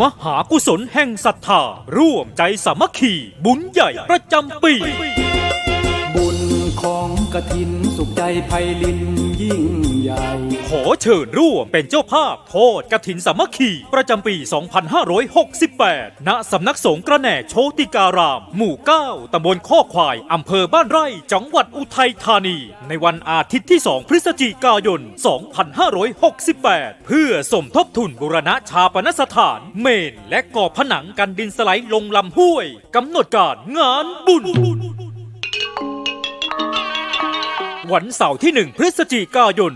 มหากุศลแห่งศรัทธา ร่วมใจสามัคคี บุญใหญ่ประจำปี บุญของกระถิน สุขใจไพลินยิ่ง ขอเชิญร่วมเป็นเจ้าภาพโทษกถินสามัคคีประจำปี 2568 ณ สำนักสงฆ์กระแหน่โชติการาม หมู่ 9 ตำบลข้อควาย อำเภอบ้านไร่ จังหวัดอุทัยธานี ในวันอาทิตย์ที่ 2 พฤศจิกายน 2568 เพื่อสมทบทุนบุรณะชาปนสถาน เมน และก่อผนังกันดินสไลด์ลงลำห้วย กำหนดการงานบุญ วันเสาร์ที่ 1 พฤศจิกายน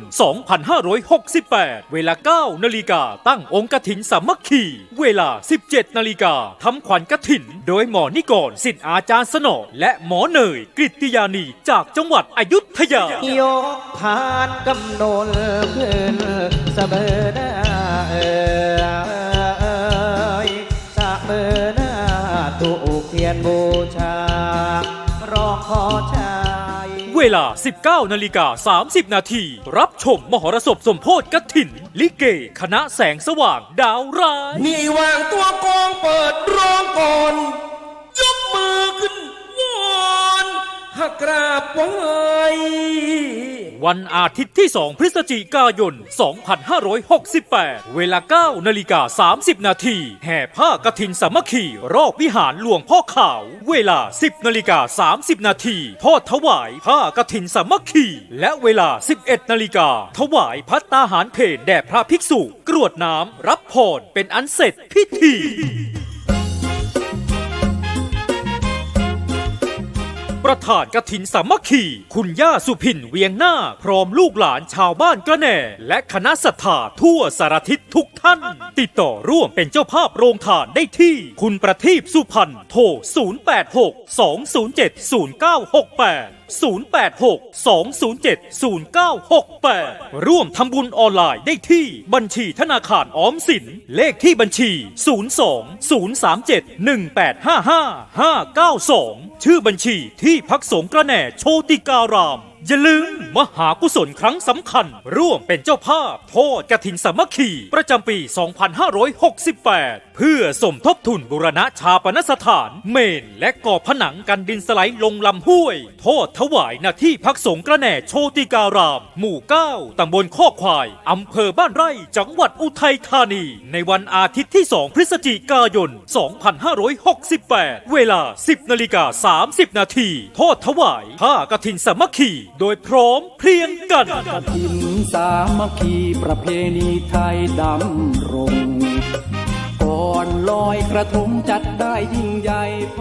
2568 เวลา 9 นาฬิกา ตั้งองค์กถินสามัคคี เวลา 17 นาฬิกาทำขวัญกถิน โดยหมอนิกรสิทธิอาจารย์สนอ และหมอเนยกฤติยานีจากจังหวัดอยุธยายกผ่านกำนนเพื่อนเสมอหน้า เวลา 19นาฬิกา30 นาทีรับชมมหรสพสมโพธกถิน ลิเก คณะแสงสว่างดาวร้าย นี่วางตัวกองเปิดร้องก่อน ยกมือขึ้นวอนหักกราบไหว้ วันอาทิตย์ที่ 2 พฤศจิกายน 2568 เวลา 9 นาฬิกา 30 นาทีแห่ผ้ากฐินสามัคคีรอบวิหารหลวงพ่อขาว เวลา 10 นาฬิกา 30 นาทีทอดถวายผ้ากฐินสามัคคี และเวลา 11 นาฬิกา ถวายพัตตาหารเพลแด่พระภิกษุ กรวดน้ำรับพรเป็นอันเสร็จพิธี ประธานกฐินสามัคคี คุณย่าสุพินเวียงหน้า พร้อมลูกหลานชาวบ้านกระแหน่ และคณะศรัทธาทั่วสารทิศทุกท่าน ติดต่อร่วมเป็นเจ้าภาพโรงทานได้ที่ คุณประทีปสุพันธ์โทร 086 207 0968 086 207 0968 ร่วมทำบุญออนไลน์ได้ที่บัญชีธนาคารออมสิน เลขที่บัญชี 02 037 1855 592 ชื่อบัญชีที่พักสงกระแหน่โชติการาม อย่าลืม มหากุศลครั้งสำคัญ ร่วมเป็นเจ้าภาพโทษกฐินสามัคคี ประจำปี 2568 เพื่อสมทบทุนบุรณะชาปนสถาน เมนและก่อผนังกันดินสไลด์ลงลำห้วยโทษถวายหน้าที่พักสงฆ์กระแหน่โชติการาม หมู่ 9ตำบลข้อควายอำเภอบ้านไร่จังหวัดอุทัยธานี ในวันอาทิตย์ที่ 2 พฤศจิกายน 2568 เวลา 10นาฬิกา30 นาทีโทษถวายผ้ากฐินสามัคคีโดยพร้อมเพรียงกันกฐินสามัคคีประเพณีไทยดำรง ก่อนลอยกระทงจัดได้ยิ่งใหญ่ไพ